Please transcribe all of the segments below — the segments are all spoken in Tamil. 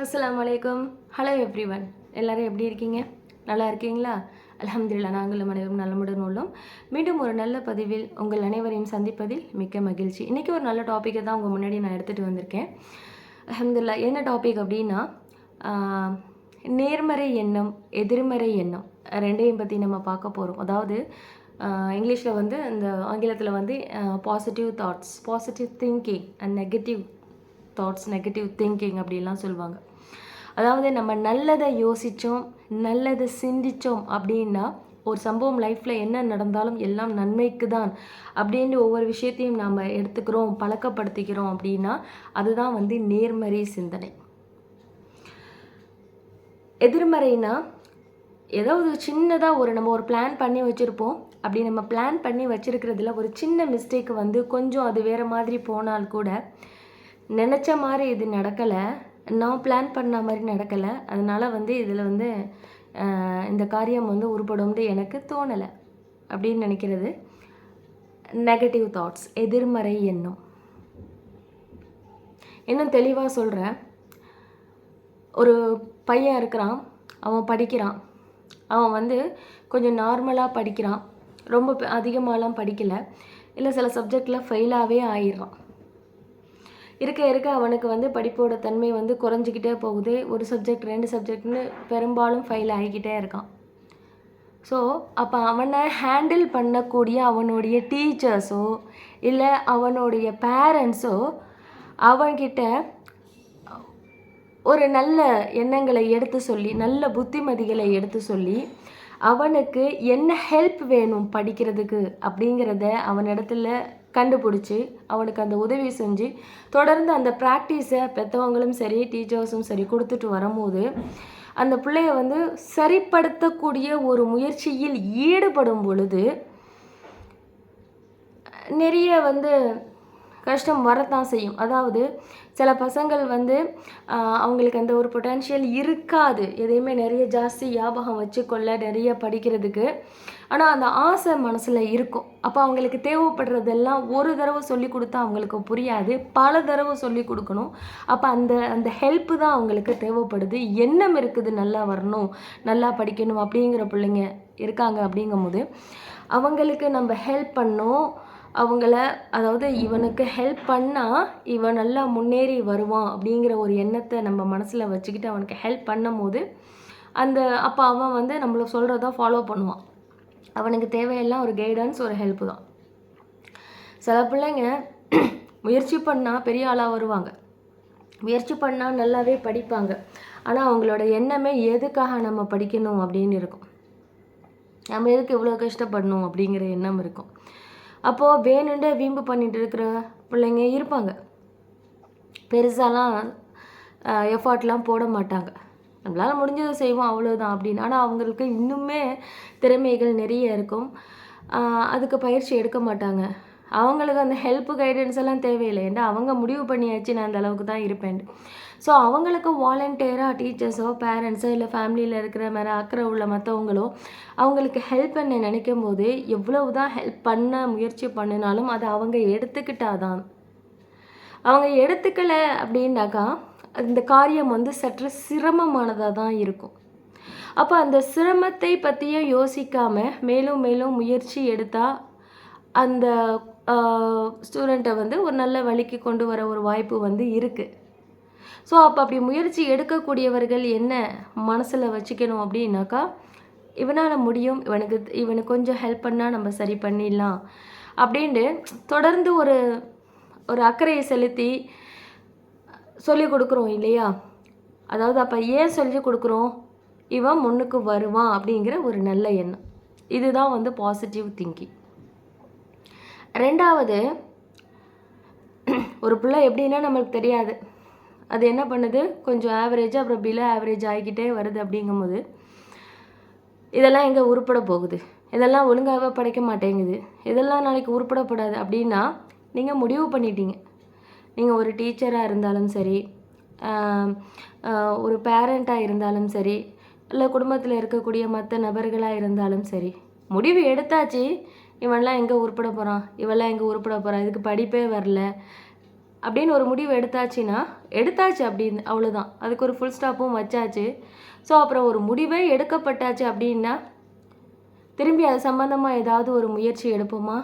அஸ்லாம் வலைக்கம் ஹலோ எவ்ரி ஒன் எல்லோரும் எப்படி இருக்கீங்க? நல்லா இருக்கீங்களா? அலமதுல்லா நாங்களும் அனைவரும் நலமுடன் உள்ளோம். மீண்டும் ஒரு நல்ல பதிவில் உங்கள் அனைவரையும் சந்திப்பதில் மிக்க மகிழ்ச்சி. இன்றைக்கி ஒரு நல்ல டாப்பிக்கை தான் உங்கள் முன்னாடி நான் எடுத்துகிட்டு வந்திருக்கேன். அலமதுல்லா என்ன டாபிக் அப்படின்னா நேர்மறை எண்ணம் எதிர்மறை எண்ணம் ரெண்டையும் பற்றி நம்ம பார்க்க போகிறோம் அதாவது இங்கிலீஷில் வந்து இந்த ஆங்கிலத்தில் வந்து positive thoughts positive thinking and negative thoughts negative thinking அப்படிலாம் சொல்லுவாங்க. அதாவது நம்ம நல்லதை யோசித்தோம் நல்லதை சிந்தித்தோம் அப்படின்னா ஒரு சம்பவம் லைஃப்பில் என்ன நடந்தாலும் எல்லாம் நன்மைக்கு தான் அப்படின்னு ஒவ்வொரு விஷயத்தையும் நாம் எடுத்துக்கிறோம் பழக்கப்படுத்திக்கிறோம் அப்படின்னா அதுதான் வந்து நேர்மறை சிந்தனை. எதிர்மறைனா ஏதாவது சின்னதாக ஒரு நம்ம ஒரு பிளான் பண்ணி வச்சுருப்போம். அப்படி நம்ம பிளான் பண்ணி வச்சுருக்கிறதுல ஒரு சின்ன மிஸ்டேக் வந்து கொஞ்சம் அது வேறு மாதிரி போனால் கூட நினச்ச மாதிரி இது நடக்கலை. நான் பிளான் பண்ண மாதிரி நடக்கலை. அதனால் வந்து இதில் வந்து இந்த காரியம் வந்து உருப்படும்னு எனக்கு தோணலை. அப்படின்னு நினைக்கிறது. நெகட்டிவ் தாட்ஸ் எதிர்மறை எண்ணம். இன்னும் தெளிவாக சொல்கிறேன் ஒரு பையன் இருக்கிறான் அவன் படிக்கிறான். அவன் வந்து கொஞ்சம் நார்மலாக படிக்கிறான். ரொம்ப அதிகமாகலாம் படிக்கலை. இல்லை சில சப்ஜெக்டில் ஃபெயிலாகவே ஆயிடுறான். இருக்க இருக்க அவனுக்கு வந்து படிப்போட தன்மை வந்து குறைஞ்சிக்கிட்டே போகுது. ஒரு சப்ஜெக்ட் ரெண்டு சப்ஜெக்ட்னு பெரும்பாலும் ஃபெயில் ஆகிக்கிட்டே இருக்கான். ஸோ அப்போ அவனை ஹேண்டில் பண்ணக்கூடிய அவனுடைய டீச்சர்ஸோ இல்லை அவனுடைய பேரண்ட்ஸோ அவன்கிட்ட ஒரு நல்ல எண்ணங்களை எடுத்து சொல்லி நல்ல புத்திமதிகளை எடுத்து சொல்லி அவனுக்கு என்ன ஹெல்ப் வேணும் படிக்கிறதுக்கு அப்படிங்கிறத அவனிடத்துல கண்டுபிடிச்சி அவனுக்கு அந்த உதவி செஞ்சு தொடர்ந்து அந்த ப்ராக்டிஸை பெற்றவங்களும் சரி டீச்சர்ஸும் சரி கொடுத்துட்டு வரும்போது அந்த பிள்ளைய வந்து சரிப்படுத்தக்கூடிய ஒரு முயற்சியில் ஈடுபடும் பொழுது நிறைய வந்து கஷ்டம் வரத்தான் செய்யும். அதாவது சில பசங்கள் வந்து அவங்களுக்கு அந்த ஒரு பொட்டென்ஷியல் இருக்காது. எதையுமே நிறைய ஜாஸ்தி ஞாபகம் வச்சுக்கொள்ள நிறைய படிக்கிறதுக்கு. ஆனால் அந்த ஆசை மனசில் இருக்கும். அப்போ அவங்களுக்கு தேவைப்படுறதெல்லாம் ஒரு தடவை சொல்லி கொடுத்தா அவங்களுக்கு புரியாது. பல தடவை சொல்லி கொடுக்கணும். அப்போ அந்த அந்த ஹெல்ப்பு தான் அவங்களுக்கு தேவைப்படுது. எண்ணம் இருக்குது நல்லா வரணும் நல்லா படிக்கணும் அப்படிங்கிற பிள்ளைங்க இருக்காங்க அப்படிங்கும்போது அவங்களுக்கு நம்ம ஹெல்ப் பண்ணோம். அவங்கள அதாவது இவனுக்கு ஹெல்ப் பண்ணால் இவன் நல்லா முன்னேறி வருவான் அப்படிங்கிற ஒரு எண்ணத்தை நம்ம மனசில் வச்சுக்கிட்டு அவனுக்கு ஹெல்ப் பண்ணும்போது அந்த அப்போ அவன் வந்து நம்மள சொல்கிறத ஃபாலோ பண்ணுவான். அவனுக்கு தேவையெல்லாம் ஒரு கைடன்ஸ் ஒரு ஹெல்ப் தான். சில பிள்ளைங்க முயற்சி பண்ணால் பெரிய ஆளாக வருவாங்க. முயற்சி பண்ணால் நல்லாவே படிப்பாங்க. ஆனால் அவங்களோட எண்ணமே எதுக்காக நம்ம படிக்கணும் அப்படின்னு இருக்கும். நம்ம எதுக்கு இவ்வளோ கஷ்டப்படணும் அப்படிங்கிற எண்ணம் இருக்கும். அப்போது வேணுண்டே வீம்பு பண்ணிட்டு இருக்கிற பிள்ளைங்க இருப்பாங்க. பெருசாலாம் எஃபர்ட்லாம் போட மாட்டாங்க. நம்மளால் முடிஞ்சதை செய்வோம் அவ்வளோதான் அப்படின்னு. ஆனால் அவங்களுக்கு இன்னுமே திறமைகள் நிறைய இருக்கும். அதுக்கு பயிற்சி எடுக்க மாட்டாங்க. அவங்களுக்கு அந்த ஹெல்ப் கைடன்ஸ் எல்லாம் தேவையில்லை. ஏன்னா அவங்க முடிவு பண்ணியாச்சு நான் அந்த அளவுக்கு தான் இருப்பேன் ஸோ அவங்களுக்கு வாலண்டியராக டீச்சர்ஸோ பேரண்ட்ஸோ இல்லை ஃபேமிலியில் இருக்கிற மாதிரி அக்கறை உள்ள மற்றவங்களோ அவங்களுக்கு ஹெல்ப் பண்ண நினைக்கும் போது எவ்வளவு தான் ஹெல்ப் பண்ண முயற்சி பண்ணினாலும் அதை அவங்க எடுத்துக்கிட்டாதான். அவங்க எடுத்துக்கல அப்படின்னாக்கா இந்த காரியம் வந்து சற்று சிரமமானதாக தான் இருக்கும். அப்போ அந்த சிரமத்தை பற்றியும் யோசிக்காமல் மேலும் மேலும் முயற்சி எடுத்தால் அந்த ஸ்டூடெண்ட்டை வந்து ஒரு நல்ல வழிக்கு கொண்டு வர ஒரு வாய்ப்பு வந்து இருக்குது ஸோ அப்போ அப்படி முயற்சி எடுக்கக்கூடியவர்கள் என்ன மனசில் வச்சுக்கணும் அப்படின்னாக்கா இவனால் முடியும் இவனுக்கு இவனுக்கு கொஞ்சம் ஹெல்ப் பண்ணால் நம்ம சரி பண்ணிடலாம் அப்படின்ட்டு தொடர்ந்து ஒரு ஒரு அக்கறையை செலுத்தி சொல்லி கொடுக்குறோம் இல்லையா? அதாவது அப்போ ஏன் சொல்லி கொடுக்குறோம்? இவன் முன்னுக்கு வருவான் அப்படிங்கிற ஒரு நல்ல எண்ணம். இதுதான் வந்து பாசிட்டிவ் திங்கிங் ரெண்டாவது ஒரு பிள்ளை எப்படின்னா நம்மளுக்கு தெரியாது. அது என்ன பண்ணுது? கொஞ்சம் ஆவரேஜ் அப்புறம் பிலோ ஆவரேஜ் ஆகிக்கிட்டே வருது அப்படிங்கும்போது இதெல்லாம் எங்கே உருப்பட போகுது? இதெல்லாம் ஒழுங்காகவே படைக்க மாட்டேங்குது. இதெல்லாம் நாளைக்கு உருப்படப்படாது அப்படின்னா நீங்கள் முடிவு பண்ணிட்டீங்க. நீங்கள் ஒரு டீச்சராக இருந்தாலும் சரி ஒரு பேரண்ட்டாக இருந்தாலும் சரி இல்லை குடும்பத்தில் இருக்கக்கூடிய மற்ற நபர்களாக இருந்தாலும் சரி முடிவு எடுத்தாச்சு. இவன்லாம் எங்கே உருப்பட போகிறான் இவெல்லாம் எங்கே உருப்பட போகிறான் இதுக்கு படிப்பே வரல. அப்படின்னு ஒரு முடிவு எடுத்தாச்சுன்னா எடுத்தாச்சு அப்படின்னு அவ்வளோதான் அதுக்கு ஒரு ஃபுல் ஸ்டாப்பும் வச்சாச்சு. ஸோ அப்புறம் ஒரு முடிவே எடுக்கப்பட்டாச்சு அப்படின்னா திரும்பி அது சம்மந்தமாக ஏதாவது ஒரு முயற்சி எடுப்போமா?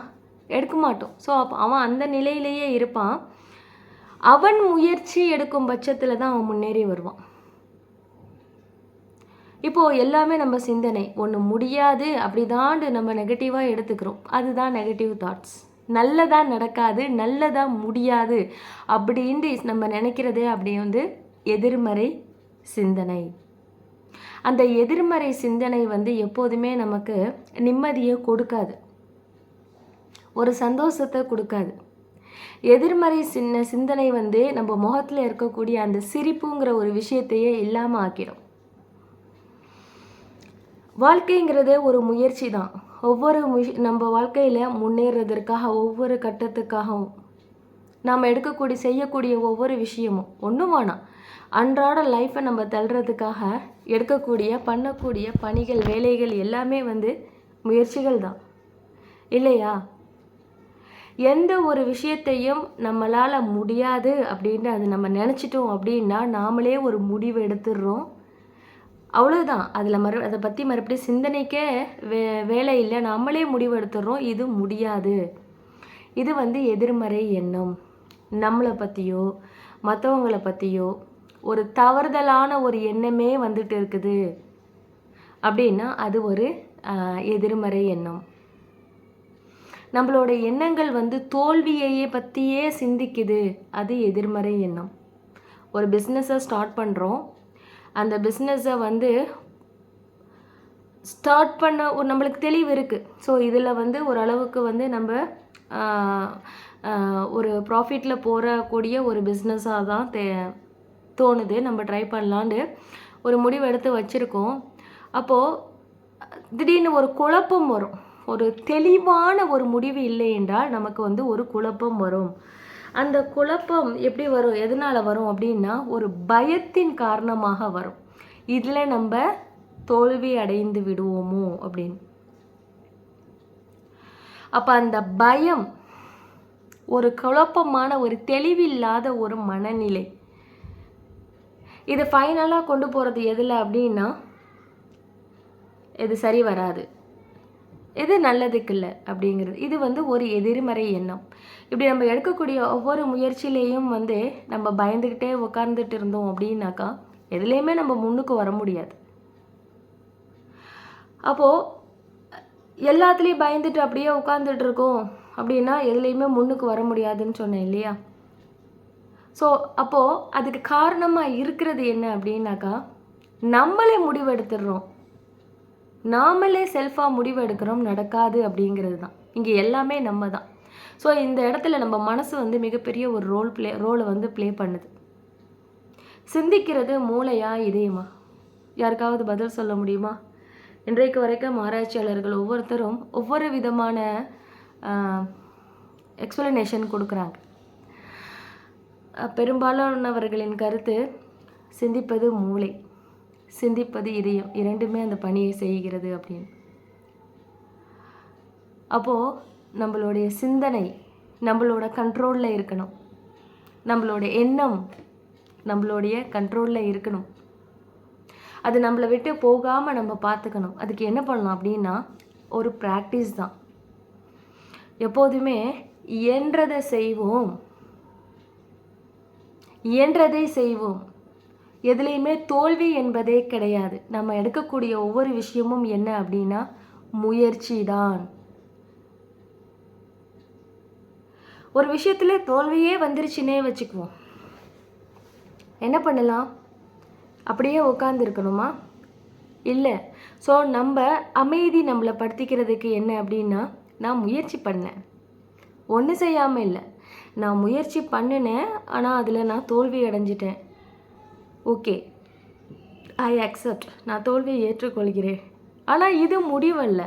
எடுக்க மாட்டோம். ஸோ அப்போ அவன் அந்த நிலையிலேயே இருப்பான். அவன் முயற்சி எடுக்கும் பட்சத்தில் தான் அவன் முன்னேறி வருவான். இப்போது எல்லாமே நம்ம சிந்தனை. ஒன்று முடியாது அப்படிதாண்டு நம்ம நெகட்டிவாக எடுத்துக்கிறோம். அதுதான் நெகட்டிவ் தாட்ஸ் நல்லதா நடக்காது நல்லதா முடியாது அப்படின்ட்டு நம்ம நினைக்கிறதே அப்படி வந்து எதிர்மறை சிந்தனை. அந்த எதிர்மறை சிந்தனை வந்து எப்போதுமே நமக்கு நிம்மதியை கொடுக்காது. ஒரு சந்தோஷத்தை கொடுக்காது. எதிர்மறை சின்ன சிந்தனை வந்து நம்ம முகத்தில் இருக்கக்கூடிய அந்த சிரிப்புங்கிற ஒரு விஷயத்தையே இல்லாமல் ஆக்கிடும். வாழ்க்கைங்கிறதே ஒரு முயற்சி தான். ஒவ்வொரு முய நம்ம வாழ்க்கையில் முன்னேறதற்காக ஒவ்வொரு கட்டத்துக்காகவும் நாம் எடுக்கக்கூடிய செய்யக்கூடிய ஒவ்வொரு விஷயமும் ஒன்றும் வேணாம் அன்றாட லைஃப்பை நம்ம தள்ளுறதுக்காக எடுக்கக்கூடிய பண்ணக்கூடிய பணிகள் வேலைகள் எல்லாமே வந்து முயற்சிகள் தான். இல்லையா? எந்த ஒரு விஷயத்தையும் நம்மளால் முடியாது அப்படின்னு அது நம்ம நினச்சிட்டோம் அப்படின்னா நாமளே ஒரு முடிவு எடுத்துடுறோம். அவ்வளோதான் அதில் மறு அதை பற்றி மறுபடியும் சிந்தனைக்கே வே வேலை இல்லை. நம்மளே முடிவெடுத்துடுறோம் இது முடியாது. இது வந்து எதிர்மறை எண்ணம். நம்மளை பற்றியோ மற்றவங்களை பற்றியோ ஒரு தவறுதலான ஒரு எண்ணமே வந்துட்டு இருக்குது. அப்படின்னா அது ஒரு எதிர்மறை எண்ணம். நம்மளோட எண்ணங்கள் வந்து தோல்வியையே பற்றியே சிந்திக்குது. அது எதிர்மறை எண்ணம். ஒரு பிஸ்னஸை ஸ்டார்ட் பண்ணுறோம் அந்த பிஸ்னஸை வந்து ஸ்டார்ட் பண்ண ஒரு நம்மளுக்கு தெளிவு இருக்குது ஸோ இதில் வந்து ஓரளவுக்கு வந்து நம்ம ஒரு ப்ராஃபிட்டில் போகக்கூடிய ஒரு பிஸ்னஸாக தான் தே தோணுது. நம்ம ட்ரை பண்ணலான்னு ஒரு முடிவு எடுத்து வச்சுருக்கோம். அப்போது திடீர்னு ஒரு குழப்பம் வரும். ஒரு தெளிவான ஒரு முடிவு இல்லை என்றால் நமக்கு வந்து ஒரு குழப்பம் வரும். அந்த குழப்பம் எப்படி வரும்? எதனால் வரும் அப்படின்னா ஒரு பயத்தின் காரணமாக வரும். இதில் நம்ம தோல்வி அடைந்து விடுவோமோ அப்படின்னு. அப்போ அந்த பயம் ஒரு குழப்பமான ஒரு தெளிவில்லாத ஒரு மனநிலை. இது ஃபைனலாக கொண்டு போகிறது எதில் அப்படின்னா இது சரி வராது. இது நல்லதுக்கு இல்லை அப்படிங்கிறது. இது வந்து ஒரு எதிர்மறை எண்ணம். இப்படி நம்ம எடுக்கக்கூடிய ஒவ்வொரு முயற்சியிலையும் வந்து நம்ம பயந்துக்கிட்டே உட்கார்ந்துட்டு இருந்தோம் அப்படின்னாக்கா எதுலேயுமே நம்ம முன்னுக்கு வர முடியாது. அப்போது எல்லாத்துலேயும் பயந்துட்டு அப்படியே உட்காந்துட்டு இருக்கோம் அப்படின்னா எதுலேயுமே முன்னுக்கு வர முடியாதுன்னு சொன்னேன் இல்லையா? ஸோ அப்போது அதுக்கு காரணமாக இருக்கிறது என்ன அப்படின்னாக்கா நம்மளே முடிவெடுத்துடுறோம். நாமளே செல்ஃபாக முடிவு எடுக்கிறோம் நடக்காது அப்படிங்கிறது தான். இங்கே எல்லாமே நம்ம தான். ஸோ இந்த இடத்துல நம்ம மனசு வந்து மிகப்பெரிய ஒரு ரோல் ப்ளே ரோலை வந்து ப்ளே பண்ணுது. சிந்திக்கிறது மூளையா இதயமா? யாருக்காவது பதில் சொல்ல முடியுமா? இன்றைக்கு வரைக்கும் ஆராய்ச்சியாளர்கள் ஒவ்வொருத்தரும் ஒவ்வொரு விதமான எக்ஸ்பிளனேஷன் கொடுக்குறாங்க. பெரும்பாலானவர்களின் கருத்து சிந்திப்பது மூளை. சிந்திப்பது இதயம் இரண்டுமே அந்த பணியை செய்கிறது அப்படின்னு. அப்போது நம்மளுடைய சிந்தனை நம்மளோட கண்ட்ரோலில் இருக்கணும். நம்மளோட எண்ணம் நம்மளுடைய கண்ட்ரோலில் இருக்கணும். அது நம்மளை விட்டு போகாமல் நம்ம பார்த்துக்கணும் அதுக்கு என்ன பண்ணலாம் அப்படின்னா ஒரு ப்ராக்டிஸ் தான். எப்போதுமே இயன்றதை செய்வோம். இயன்றதை செய்வோம். எதுலேயுமே தோல்வி என்பதே கிடையாது. நம்ம எடுக்கக்கூடிய ஒவ்வொரு விஷயமும் என்ன அப்படின்னா முயற்சி தான் ஒரு விஷயத்துல தோல்வியே வந்துருச்சுன்னே வச்சுக்குவோம். என்ன பண்ணலாம்? அப்படியே உட்காந்துருக்கணுமா இல்லை. ஸோ நம்ம அமைதி நம்மளை படுத்திக்கிறதுக்கு என்ன அப்படின்னா நான் முயற்சி பண்ணேன். ஒன்றும் செய்யாமல் இல்லை. நான் முயற்சி பண்ணினேன் ஆனால் அதில் நான் தோல்வி அடைஞ்சிட்டேன். ஓகே. ஐ அக்செப்ட் நான் தோல்வியை ஏற்றுக்கொள்கிறேன். ஆனால் இது முடிவல்ல.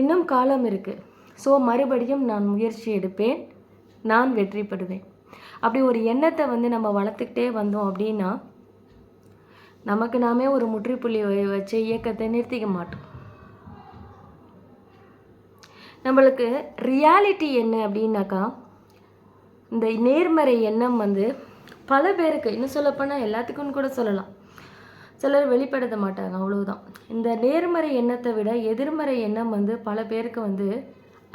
இன்னும் காலம் இருக்குது ஸோ மறுபடியும் நான் முயற்சி எடுப்பேன். நான் வெற்றிப்படுவேன் அப்படி ஒரு எண்ணத்தை வந்து நம்ம வளர்த்துக்கிட்டே வந்தோம் அப்படின்னா நமக்கு நாமே ஒரு முற்றுப்புள்ளி வச்சு வச்ச இயக்கத்தை நிறுத்திக்க மாட்டோம். நம்மளுக்கு ரியாலிட்டி என்ன அப்படின்னாக்கா இந்த நேர்மறை எண்ணம் வந்து பல பேருக்கு இன்னும் சொல்லப்போனால் எல்லாத்துக்கும் கூட சொல்லலாம். சிலர் வெளிப்படுத்த மாட்டாங்க அவ்வளவுதான். இந்த நேர்மறை எண்ணத்தை விட எதிர்மறை எண்ணம் வந்து பல பேருக்கு வந்து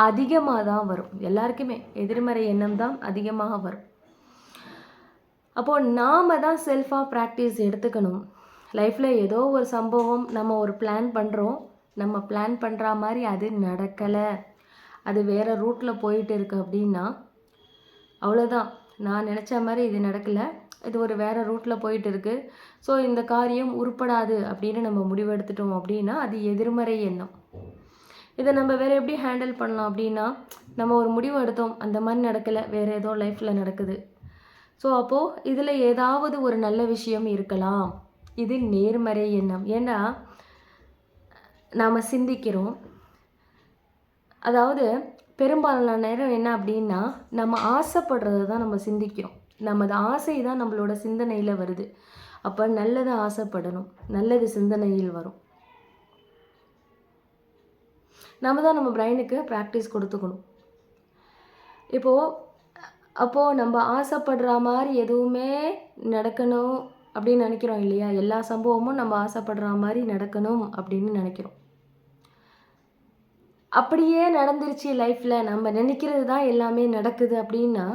அதிகமாக தான் வரும். எல்லாருக்குமே எதிர்மறை எண்ணம் தான் அதிகமாக வரும். அப்போது நாம் தான் செல்ஃபாக ப்ராக்டிஸ் எடுத்துக்கணும். லைஃப்பில் ஏதோ ஒரு சம்பவம் நம்ம ஒரு பிளான் பண்ணுறோம் நம்ம பிளான் பண்ணுற மாதிரி அது நடக்கலை. அது வேறு ரூட்டில் போயிட்டு இருக்கு அப்படின்னா அவ்வளோதான் நான் நினச்ச மாதிரி இது நடக்கலை. இது ஒரு வேறு ரூட்டில் போயிட்டு இருக்குது ஸோ இந்த காரியம் உருப்படாது அப்படின்னு நம்ம முடிவெடுத்துட்டோம் அப்படின்னா அது எதிர்மறை எண்ணம். இதை நம்ம வேறு எப்படி ஹேண்டில் பண்ணலாம் அப்படின்னா நம்ம ஒரு முடிவு எடுத்தோம் அந்த மாதிரி நடக்கலை வேறு ஏதோ லைஃப்பில் நடக்குது. ஸோ அப்போது இதில் ஏதாவது ஒரு நல்ல விஷயம் இருக்கலாம். இது நேர்மறை எண்ணம். ஏன்னா நாம் சிந்திக்கிறோம். அதாவது பெரும்பாலான நேரம் என்ன அப்படின்னா நம்ம ஆசைப்படுறது தான் நம்ம சிந்திக்கிறோம். நமது ஆசை தான் நம்மளோட சிந்தனையில் வருது. அப்போ நல்லதை ஆசைப்படணும். நல்லது சிந்தனையில் வரும். நம்ம தான் நம்ம பிரெயினுக்கு ப்ராக்டிஸ் கொடுத்துக்கணும். இப்போது அப்போது நம்ம ஆசைப்படுற மாதிரி எதுவுமே நடக்கணும் அப்படின்னு நினைக்கிறோம் இல்லையா? எல்லா சம்பவமும் நம்ம ஆசைப்படுற மாதிரி நடக்கணும் அப்படின்னு நினைக்கிறோம். அப்படியே நடந்துருச்சு லைஃப்பில் நம்ம நினைக்கிறது தான் எல்லாமே நடக்குது அப்படின்னா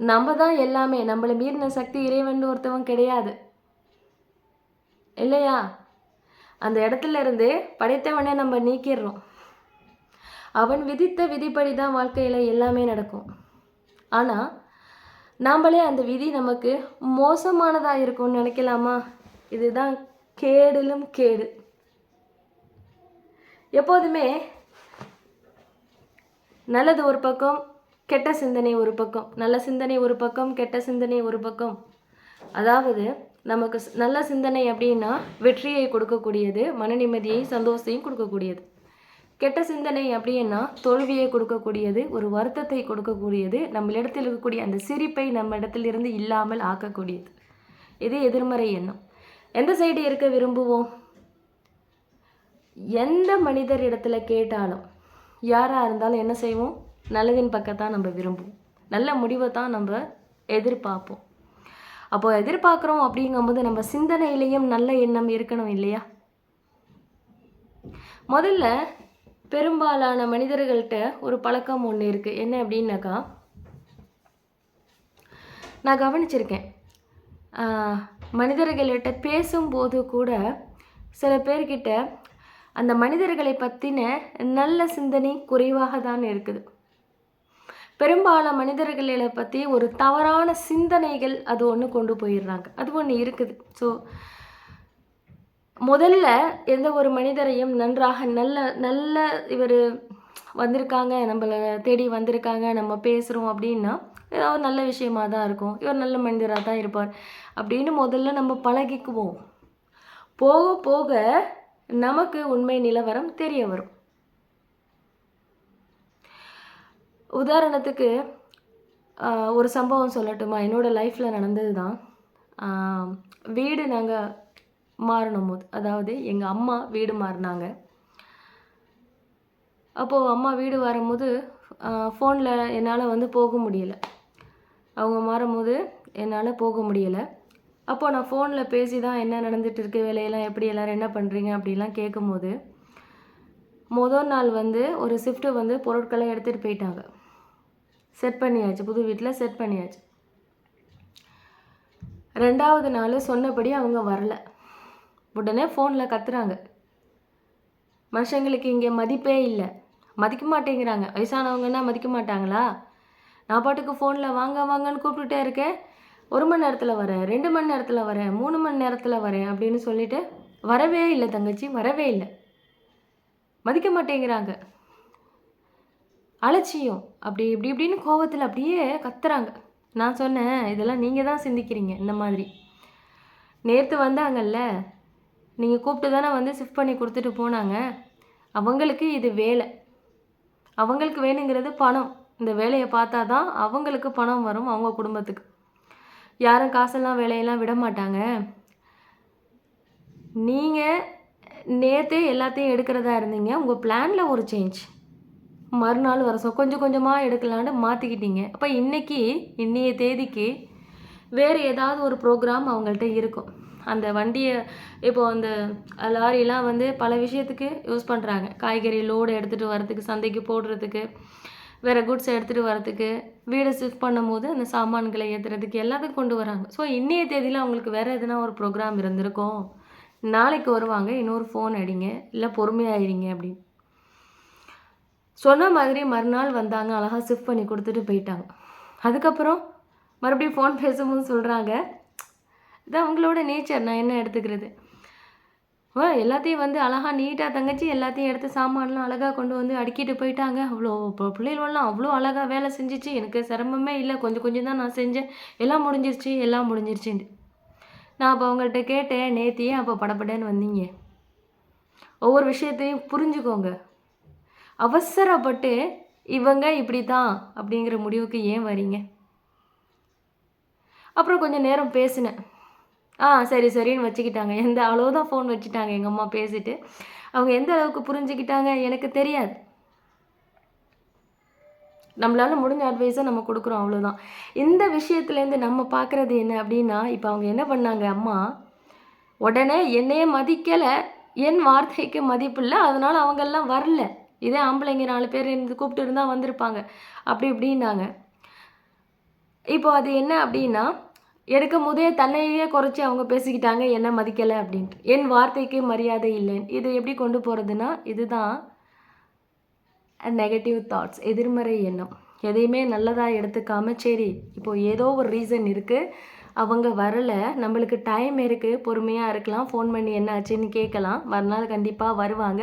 நம்ம தான் எல்லாமே. நம்மளை மீறின சக்தி இறைவன் ஒருத்தவன் கிடையாது. இல்லையா? அந்த இடத்துல இருந்து படைத்தவனே நம்ம நீக்கிடுறோம். அவன் விதித்த விதிப்படி தான் வாழ்க்கையில் எல்லாமே நடக்கும். ஆனால் நாம்ளே அந்த விதி நமக்கு மோசமானதாக இருக்கும்னு நினைக்கலாமா? இதுதான் கேடிலும் கேடு. எப்போதுமே நல்லது ஒரு பக்கம் கெட்ட சிந்தனை ஒரு பக்கம். நல்ல சிந்தனை ஒரு பக்கம் கெட்ட சிந்தனை ஒரு பக்கம். அதாவது நமக்கு நல்ல சிந்தனை அப்படின்னா வெற்றியை கொடுக்கக்கூடியது மன நிம்மதியை சந்தோஷத்தையும் கொடுக்கக்கூடியது. கெட்ட சிந்தனை அப்படின்னா தோல்வியை கொடுக்கக்கூடியது ஒரு வருத்தத்தை கொடுக்கக்கூடியது நம்மளிடத்தில் இருக்கக்கூடிய அந்த சிரிப்பை நம்ம இடத்திலிருந்து இல்லாமல் ஆக்கக்கூடியது. இது எதிர்மறை எண்ணம். எந்த சைடு இருக்க விரும்புவோம்? எந்த மனிதர் இடத்துல கேட்டாலும் யாராக இருந்தாலும் என்ன செய்வோம்? நல்லதின் பக்கத்தான் நம்ம விரும்புவோம். நல்ல முடிவை தான் நம்ம எதிர்பார்ப்போம். அப்போ எதிர்பார்க்குறோம் அப்படிங்கும்போது நம்ம சிந்தனையிலையும் நல்ல எண்ணம் இருக்கணும் இல்லையா? முதல்ல பெரும்பாலான மனிதர்கள்ட்ட ஒரு பழக்கம் ஒன்று இருக்குது என்ன அப்படின்னாக்கா நான் கவனிச்சிருக்கேன். மனிதர்கள்ட்ட மனிதர்கள்கிட்ட பேசும்போது கூட சில பேர்கிட்ட அந்த மனிதர்களை பற்றின நல்ல சிந்தனை குறைவாக தான் இருக்குது. பெரும்பாலும் மனிதர்களை பற்றி ஒரு தவறான சிந்தனைகள் அது ஒன்று கொண்டு போயிடுறாங்க. அது ஒன்று இருக்குது. ஸோ முதல்ல எந்த ஒரு மனிதரையும் நன்றாக நல்ல நல்ல இவர் வந்திருக்காங்க நம்மளை தேடி வந்திருக்காங்க நம்ம பேசுகிறோம் அப்படின்னா ஏதாவது நல்ல விஷயமா தான் இருக்கும். இவர் நல்ல மனிதராக தான் இருப்பார் அப்படின்னு முதல்ல நம்ம பழகிக்குவோம். போக போக நமக்கு உண்மை நிலவரம் தெரிய வரும். உதாரணத்துக்கு ஒரு சம்பவம் சொல்லட்டுமா? என்னோட லைஃப்பில் நடந்தது தான். வீடு நாங்கள் மாறினோம் போது அதாவது எங்கள் அம்மா வீடு மாறினாங்க. அப்போது அம்மா வீடு வரும்போது ஃபோனில் என்னால் வந்து போக முடியல. அவங்க மாறும்போது என்னால் போக முடியலை. அப்போது நான் ஃபோனில் பேசி தான் என்ன நடந்துட்டு இருக்கு வேலையெல்லாம் எப்படி எல்லோரும் என்ன பண்ணுறீங்க அப்படிலாம் கேட்கும்போது மொதல் நாள் வந்து ஒரு ஷிஃப்ட்டு வந்து பொருட்களை எடுத்துகிட்டு போயிட்டாங்க. செட் பண்ணியாச்சு புது வீட்டில் செட் பண்ணியாச்சு. ரெண்டாவது நாள் சொன்னபடி அவங்க வரல. உடனே ஃபோனில் கத்துறாங்க. மனுஷங்களுக்கு இங்கே மதிப்பே இல்லை. மதிக்க மாட்டேங்கிறாங்க. வயசானவங்கன்னா மதிக்க மாட்டாங்களா? நான் பாட்டுக்கு ஃபோனில் வாங்க வாங்கன்னு கூப்பிட்டுட்டே இருக்கேன். ஒரு மணி நேரத்தில் வரேன் ரெண்டு மணி நேரத்தில் வரேன் மூணு மணி நேரத்தில் வரேன் அப்படின்னு சொல்லிட்டு வரவே இல்லை தங்கச்சி வரவே இல்லை. மதிக்க மாட்டேங்கிறாங்க. அலட்சியம். அப்படி இப்படி இப்படின்னு கோவத்தில் அப்படியே கத்துறாங்க. நான் சொன்னேன் இதெல்லாம் நீங்கள் தான் சிந்திக்கிறீங்க இந்த மாதிரி. நேற்று வந்தாங்கல்ல நீங்கள் கூப்பிட்டு தானே வந்து ஷிஃப்ட் பண்ணி கொடுத்துட்டு போனாங்க. அவங்களுக்கு இது வேலை. அவங்களுக்கு வேணுங்கிறது பணம். இந்த வேலையை பார்த்தா தான் அவங்களுக்கு பணம் வரும் அவங்க குடும்பத்துக்கு. யாரும் காசெல்லாம் வேலையெல்லாம் விட மாட்டாங்க. நீங்கள் நேற்றே எல்லாத்தையும் எடுக்கிறதா இருந்தீங்க. உங்கள் பிளானில் ஒரு சேஞ்ச் மறுநாள் வர கொஞ்சம் கொஞ்சமாக எடுக்கலான்னு மாற்றிக்கிட்டீங்க அப்போ இன்றைக்கி இன்றைய தேதிக்கு வேறு ஏதாவது ஒரு ப்ரோக்ராம் அவங்கள்ட்ட இருக்கும். அந்த வண்டியை இப்போ அந்த லாரிலாம் வந்து பல விஷயத்துக்கு யூஸ் பண்ணுறாங்க காய்கறி லோடு எடுத்துகிட்டு வரதுக்கு சந்தைக்கு போடுறதுக்கு. வேறு குட்ஸ் எடுத்துகிட்டு வரதுக்கு வீடு ஷிஃப்ட் பண்ணும்போது அந்த சாமான்களை ஏற்றுறதுக்கு எல்லாத்துக்கும் கொண்டு வராங்க. ஸோ இன்றைய தேதியில் அவங்களுக்கு வேறு எதுனா ஒரு ப்ரோக்ராம் இருந்திருக்கும். நாளைக்கு வருவாங்க இன்னொரு ஃபோன் அடிங்க இல்லை பொறுமையாயிருங்க அப்படின்னு சொன்ன மாதிரி மறுநாள் வந்தாங்க அழகாக ஷிஃப்ட் பண்ணி கொடுத்துட்டு போயிட்டாங்க. அதுக்கப்புறம் மறுபடியும் ஃபோன் பேசும்போது சொல்கிறாங்க இது அவங்களோட நேச்சர் நான் என்ன எடுத்துக்கிறது? எல்லாத்தையும் வந்து அழகாக நீட்டாக தங்கச்சி எல்லாத்தையும் எடுத்து சாமான்லாம் அழகாக கொண்டு வந்து அடுக்கிட்டு போயிட்டாங்க. அவ்வளோ இப்போ பிள்ளைகளெல்லாம் அவ்வளோ அழகாக வேலை செஞ்சிச்சு. எனக்கு சிரமமே இல்லை. கொஞ்சம் கொஞ்சம் தான் நான் செஞ்சேன். எல்லாம் முடிஞ்சிருச்சு எல்லாம் முடிஞ்சிருச்சுன்னு நான் அப்போ அவங்கள்ட்ட கேட்டேன் நேத்தியே அப்போ படப்படன்னு வந்தீங்க? ஒவ்வொரு விஷயத்தையும் புரிஞ்சுக்கோங்க. அவசரப்பட்டு இவங்க இப்படி தான் அப்படிங்கிற முடிவுக்கு ஏன் வரீங்க? அப்புறம் கொஞ்சம் நேரம் பேசினேன். ஆ சரி சரின்னு வச்சுக்கிட்டாங்க. எந்த அளவுதான் ஃபோன் வச்சுட்டாங்க எங்கள் அம்மா பேசிட்டு. அவங்க எந்த அளவுக்கு புரிஞ்சுக்கிட்டாங்க எனக்கு தெரியாது. நம்மளால் முடிஞ்ச அட்வைஸை நம்ம கொடுக்குறோம் அவ்வளோதான் இந்த விஷயத்துலேருந்து நம்ம பார்க்குறது என்ன அப்படின்னா இப்போ அவங்க என்ன பண்ணாங்க அம்மா உடனே என்னையே மதிக்கலை என் வார்த்தைக்கு மதிப்பு இல்லை அதனால் அவங்கெல்லாம் வரல. இதே ஆம்பளைங்க நாலு பேர் இருந்து கூப்பிட்டு இருந்தால் வந்திருப்பாங்க. அப்படி இப்படின்னாங்க. இப்போ அது என்ன அப்படின்னா எடுக்கும் போதே தன்னையே குறைச்சி அவங்க பேசிக்கிட்டாங்க என்ன மதிக்கலை? அப்படின்ட்டு. என் வார்த்தைக்கு மரியாதை இல்லைன்னு இதை எப்படி கொண்டு போகிறதுனா இதுதான் நெகட்டிவ் தாட்ஸ் எதிர்மறை எண்ணம். எதையுமே நல்லதாக எடுத்துக்காம சரி இப்போது ஏதோ ஒரு ரீசன் இருக்குது அவங்க வரலை. நம்மளுக்கு டைம் இருக்குது பொறுமையாக இருக்கலாம். ஃபோன் பண்ணி என்ன ஆச்சுன்னு கேட்கலாம். மறுநாள் கண்டிப்பாக வருவாங்க.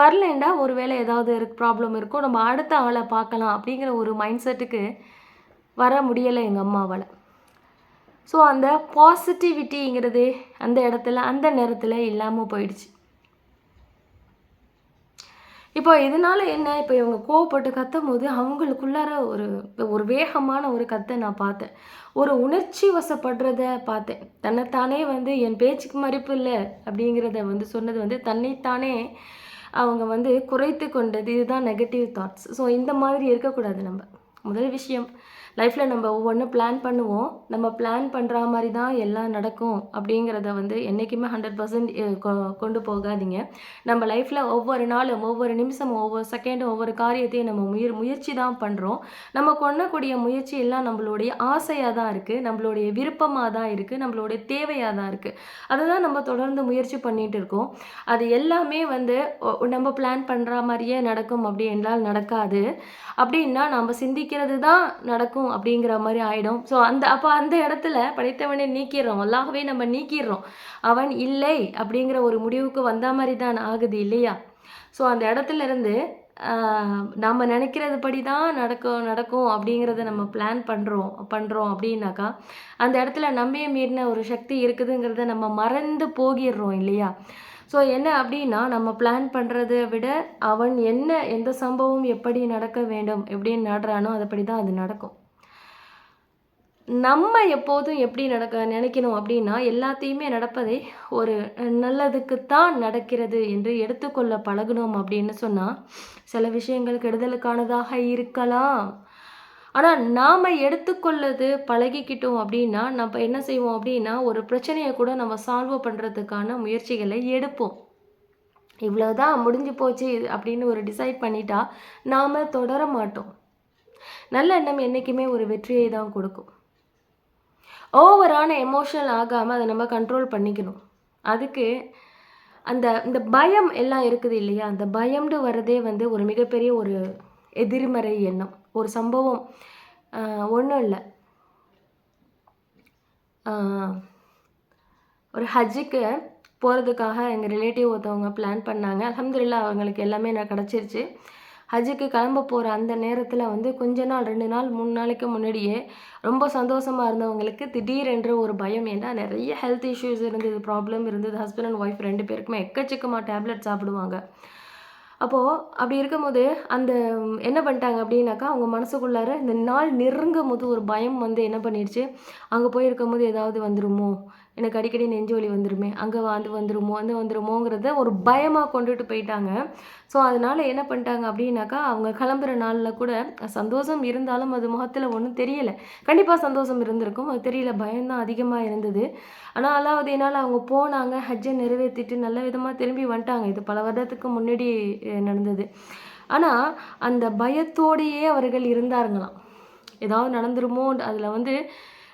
வரலண்டா ஒரு வேளை ஏதாவது இருக்கு ப்ராப்ளம் இருக்கும் நம்ம அடுத்த ஆளை பார்க்கலாம் அப்படிங்கிற ஒரு மைண்ட் செட்டுக்கு வர முடியலை எங்கள் அம்மாவால். ஸோ அந்த பாசிட்டிவிட்டிங்கிறது அந்த இடத்துல அந்த நேரத்தில் இல்லாமல் போயிடுச்சு. இப்போ இதனால என்ன? இப்போ இவங்க கோவப்பட்டு கத்தும் போது அவங்களுக்குள்ளார ஒரு ஒரு வேகமான ஒரு கத்தை நான் பார்த்தேன். ஒரு உணர்ச்சி வசப்படுறத பார்த்தேன். தன்னைத்தானே வந்து என் பேச்சுக்கு மறுப்பு இல்லை அப்படிங்கிறத வந்து சொன்னது வந்து தன்னைத்தானே அவங்க வந்து குறைத்து கொண்டது. இதுதான் நெகட்டிவ் தாட்ஸ் ஸோ இந்த மாதிரி இருக்கக்கூடாது நம்ம. முதல் விஷயம் லைஃப்பில் நம்ம ஒவ்வொன்றும் பிளான் பண்ணுவோம். நம்ம பிளான் பண்ணுற மாதிரி தான் எல்லாம் நடக்கும் அப்படிங்கிறத வந்து என்றைக்குமே ஹண்ட்ரட் பர்சன்ட் கொண்டு போகாதீங்க. நம்ம லைஃப்பில் ஒவ்வொரு நாளும் ஒவ்வொரு நிமிஷமும் ஒவ்வொரு செகண்டும் ஒவ்வொரு காரியத்தையும் நம்ம முயற் முயற்சி தான் பண்ணுறோம் நம்ம கொண்ணக்கூடிய முயற்சி எல்லாம் நம்மளுடைய ஆசையாக தான் இருக்குது நம்மளுடைய விருப்பமாக தான் இருக்குது நம்மளுடைய தேவையாக தான் இருக்குது அதை தான் நம்ம தொடர்ந்து முயற்சி பண்ணிகிட்டு இருக்கோம். அது எல்லாமே வந்து ஒ- நம்ம பிளான் பண்ணுற மாதிரியே நடக்கும் அப்படி என்றால் நடக்காது. அப்படின்னா நம்ம சிந்திக்கிறது தான் நடக்கும். அப்படிங்கிற மாதிரி ஆயிடும். ஸோ அந்த அப்போ அந்த இடத்துல படைத்தவனை நீக்கிடுறோம். அல்லாகவே நம்ம நீக்கிடுறோம். அவன் இல்லை அப்படிங்கிற ஒரு முடிவுக்கு வந்த மாதிரி தான் ஆகுது இல்லையா? ஸோ அந்த இடத்துல இருந்து நம்ம நினைக்கிறது படி தான் நடக்கும் நடக்கும் அப்படிங்கிறத நம்ம பிளான் பண்ணுறோம் பண்ணுறோம் அப்படின்னாக்கா அந்த இடத்துல நம்பிய மீறின ஒரு சக்தி இருக்குதுங்கிறத நம்ம மறந்து போகிடுறோம் இல்லையா? ஸோ என்ன அப்படின்னா நம்ம பிளான் பண்ணுறதை விட அவன் என்ன எந்த சம்பவம் எப்படி நடக்க வேண்டும் எப்படின்னு நடுறானோ அதுபடி தான் அது நடக்கும். நம்ம எப்போதும் எப்படி நடக்க நினைக்கணும் அப்படின்னா எல்லாத்தையுமே நடப்பதை ஒரு நல்லதுக்குத்தான் நடக்கிறது என்று எடுத்துக்கொள்ள பழகணும் அப்படின்னு சொன்னால் சில விஷயங்கள் கெடுதலுக்கானதாக இருக்கலாம். ஆனால் நாம் எடுத்துக்கொள்ளது பழகிக்கிட்டோம் அப்படின்னா நம்ம என்ன செய்வோம் அப்படின்னா ஒரு பிரச்சனையை கூட நம்ம சால்வ் பண்ணுறதுக்கான முயற்சிகளை எடுப்போம். இவ்வளோதான் முடிஞ்சு போச்சு இது அப்படின்னு ஒரு டிசைட் பண்ணிட்டா நாம் தொடர மாட்டோம். நல்ல எண்ணம் என்றைக்குமே ஒரு வெற்றியை தான் கொடுக்கும். ஓவரான எமோஷனல் ஆகாமல் அதை நம்ம கண்ட்ரோல் பண்ணிக்கணும். அதுக்கு அந்த இந்த பயம் எல்லாம் இருக்குது இல்லையா? அந்த பயம்னு வரதே வந்து ஒரு மிகப்பெரிய ஒரு எதிர்மறை எண்ணம். ஒரு சம்பவம் ஒன்றும் இல்லை. ஒரு ஹஜ்ஜுக்கு போகிறதுக்காக எங்கள் ரிலேட்டிவ் ஒருத்தவங்க பிளான் பண்ணாங்க. அலமதுல்லா அவங்களுக்கு எல்லாமே நான் கிடச்சிருச்சு. ஹஜ்ஜுக்கு கிளம்ப போகிற அந்த நேரத்தில் வந்து கொஞ்ச நாள் ரெண்டு நாள் மூணு நாளைக்கு முன்னாடியே ரொம்ப சந்தோஷமாக இருந்தவங்களுக்கு திடீரென்று ஒரு பயம். ஏன்னா நிறைய ஹெல்த் இஷ்யூஸ் இருந்தது ப்ராப்ளம் இருந்தது. ஹஸ்பண்ட் அண்ட் ஒய்ஃப் ரெண்டு பேருக்குமே எக்கச்சக்கமாக டேப்லெட் சாப்பிடுவாங்க. அப்போது அப்படி இருக்கும்போது அந்த என்ன பண்ணிட்டாங்க அப்படின்னாக்கா அவங்க மனசுக்குள்ளார இந்த நாள் நெருங்கும் போது ஒரு பயம் வந்து என்ன பண்ணிடுச்சு? அங்கே போயிருக்கும் போது ஏதாவது வந்துருமோ? எனக்கு அடிக்கடி நெஞ்சு வலி வந்துருமே. அங்கே வந்து வந்துருமோ வந்து வந்துருமோங்கிறத ஒரு பயமாக கொண்டுட்டு போயிட்டாங்க. ஸோ அதனால் என்ன பண்ணிட்டாங்க அப்படின்னாக்கா அவங்க கிளம்புற நாளில் கூட சந்தோஷம் இருந்தாலும் அது முகத்தில் ஒன்றும் தெரியலை. கண்டிப்பாக சந்தோஷம் இருந்திருக்கும். அது தெரியல பயம்தான் அதிகமாக இருந்தது. ஆனால் அலாவுதீனால் அவங்க போனாங்க ஹஜ்ஜை நிறைவேற்றிட்டு நல்ல விதமாக திரும்பி வந்துட்டாங்க. இது பல வருடத்துக்கு முன்னாடி நடந்தது. ஆனால் அந்த பயத்தோடையே அவர்கள் இருந்தாருங்களாம் ஏதாவது நடந்துருமோ அதில் வந்து